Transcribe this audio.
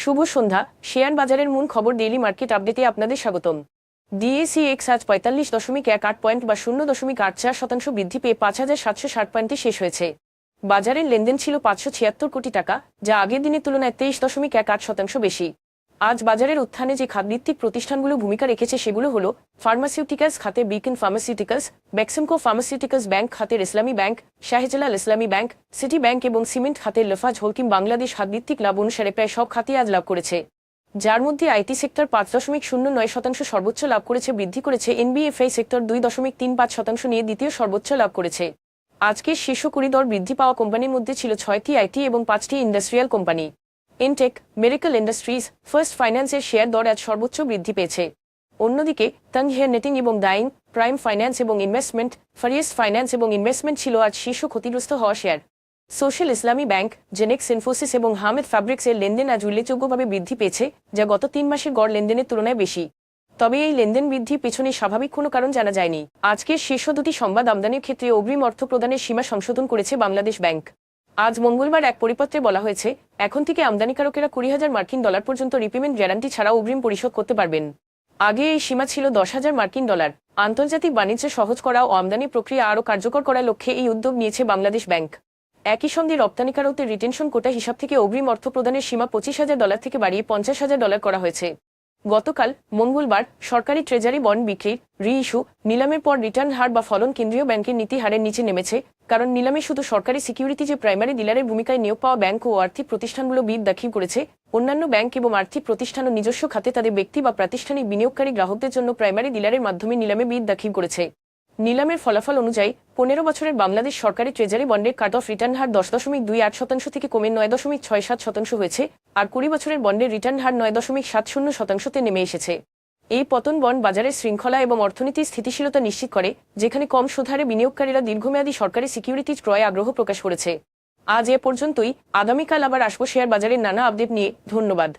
শুভ সন্ধ্যা। Share বাজারের মূল খবর ডেইলি মার্কেট আপডেটে আপনাদের স্বাগতম। ডিএসি এক্স আজ পঁয়তাল্লিশ দশমিক এক আট পয়েন্ট বা শূন্য দশমিক আট চার শতাংশ বৃদ্ধি পেয়ে পাঁচ হাজার সাতশো ষাট পয়েন্টে শেষ হয়েছে। বাজারের লেনদেন ছিল পাঁচশো ছিয়াত্তর কোটি টাকা, যা আগের দিনের তুলনায় তেইশ দশমিক এক আট শতাংশ বেশি। আজ বাজারের উত্থানে যে খাতভিত্তিক প্রতিষ্ঠানগুলো ভূমিকা রেখেছে সেগুলো হল ফার্মাসিউটিক্যালস খাতে Beacon pharmaceuticals Beximco pharmaceuticals bank খাতের Islami bank Shahjalal Islami bank city bank এবং সিমেন্ট খাতের লফাজ হলকিম বাংলাদেশ খাতভিত্তিক লাভ অনুসারে প্রায় সব খাতই আজ লাভ করেছে। যার মধ্যে আইটি সেক্টর পাঁচ দশমিক শূন্য নয় শতাংশ সর্বোচ্চ লাভ করেছে, বৃদ্ধি করেছে। এনবিএফআই সেক্টর দুই দশমিক তিন পাঁচ শতাংশ নিয়ে দ্বিতীয় সর্বোচ্চ লাভ করেছে। আজকের শীর্ষ কুড়ি দর বৃদ্ধি পাওয়া কোম্পানির মধ্যে ছিল ছয়টি আইটি এবং পাঁচটি industrial company Intech medical industries first ফাইন্যান্সের শেয়ার দর আজ সর্বোচ্চ বৃদ্ধি পেয়েছে। অন্যদিকে তংহেয়ার নেটিং এবং ডাইং প্রাইম ফাইন্যান্স এবং ইনভেস্টমেন্ট ফারিয়েস ফাইন্যান্স এবং ইনভেস্টমেন্ট ছিল আজ শীর্ষ ক্ষতিগ্রস্ত হওয়া share social Islami bank Genex Infosys এবং হামেদ ফ্যাব্রিক্স এর লেনদেন আজ উল্লেখযোগ্যভাবে বৃদ্ধি পেয়েছে, যা গত তিন মাসের গড় লেনদেনের তুলনায় বেশি। তবে এই লেনদেন বৃদ্ধির পেছনে স্বাভাবিক কোনো কারণ জানা যায়নি। আজকের শীর্ষ দুটি সংবাদ আমদানির ক্ষেত্রে অগ্রিম অর্থ প্রদানের সীমা সংশোধন করেছে বাংলাদেশ ব্যাংক। আজ মঙ্গলবার এক পরিপত্রে বলা হয়েছে, এখন থেকে আমদানিকারকেরা কুড়ি হাজার মার্কিন ডলার পর্যন্ত রিপেমেন্ট গ্যারান্টি ছাড়াও অগ্রিম পরিশোধ করতে পারবেন। আগে এই সীমা ছিল দশ হাজার মার্কিন ডলার। আন্তর্জাতিক বাণিজ্য সহজ করা ও আমদানি প্রক্রিয়া আরও কার্যকর করার লক্ষ্যে এই উদ্যোগ নিয়েছে বাংলাদেশ ব্যাংক। একই সঙ্গে রপ্তানিকারকদের রিটেনশন কোটা হিসাব থেকে অগ্রিম অর্থ প্রদানের সীমা পঁচিশ হাজার ডলার থেকে বাড়িয়ে পঞ্চাশ হাজার ডলার করা হয়েছে। গতকাল মঙ্গলবার সরকারি ট্রেজারি বন্ড বিক্রির রি ইস্যু নিলামের পর রিটার্ন হার বা ফলন কেন্দ্রীয় ব্যাংকের নীতি হারের নিচে নেমেছে, কারণ নিলামে শুধু সরকারি সিকিউরিটি যে প্রাইমারি ডিলারের ভূমিকায় নিয়োগ পাওয়া ব্যাংক ও আর্থিক প্রতিষ্ঠানগুলো বিদ দাখিল করেছে, অন্যান্য ব্যাংক এবং আর্থিক প্রতিষ্ঠান ও নিজস্ব খাতে তাদের ব্যক্তি বা প্রাতিষ্ঠানিক বিনিয়োগকারী গ্রাহকদের জন্য প্রাইমারি ডিলারের মাধ্যমে নিলামে বিদ দাখিল করেছে। নিলামের ফলাফল অনুযায়ী পনেরো বছরের বাংলাদেশ সরকারি ট্রেজারি বন্ডের কাট অফ রিটার্ন হার দশ দশমিক দুই আট শতাংশ থেকে কমে নয় দশমিক ছয় সাত শতাংশ হয়েছে আর কুড়ি বছরের বন্ডের রিটার্ন হার নয় দশমিক সাত শূন্য শতাংশতে নেমে এসেছে। এই পতন বন্ড বাজারের শৃঙ্খলা এবং অর্থনীতির স্থিতিশীলতা নিশ্চিত করে, যেখানে কম সুধারে বিনিয়োগকারীরা দীর্ঘমেয়াদী সরকারি সিকিউরিটিজ ক্রয়ে আগ্রহ প্রকাশ করেছে। আজ এ পর্যন্তই। আগামীকাল আবার আসব শেয়ার বাজারের নানা আপডেট নিয়ে। ধন্যবাদ।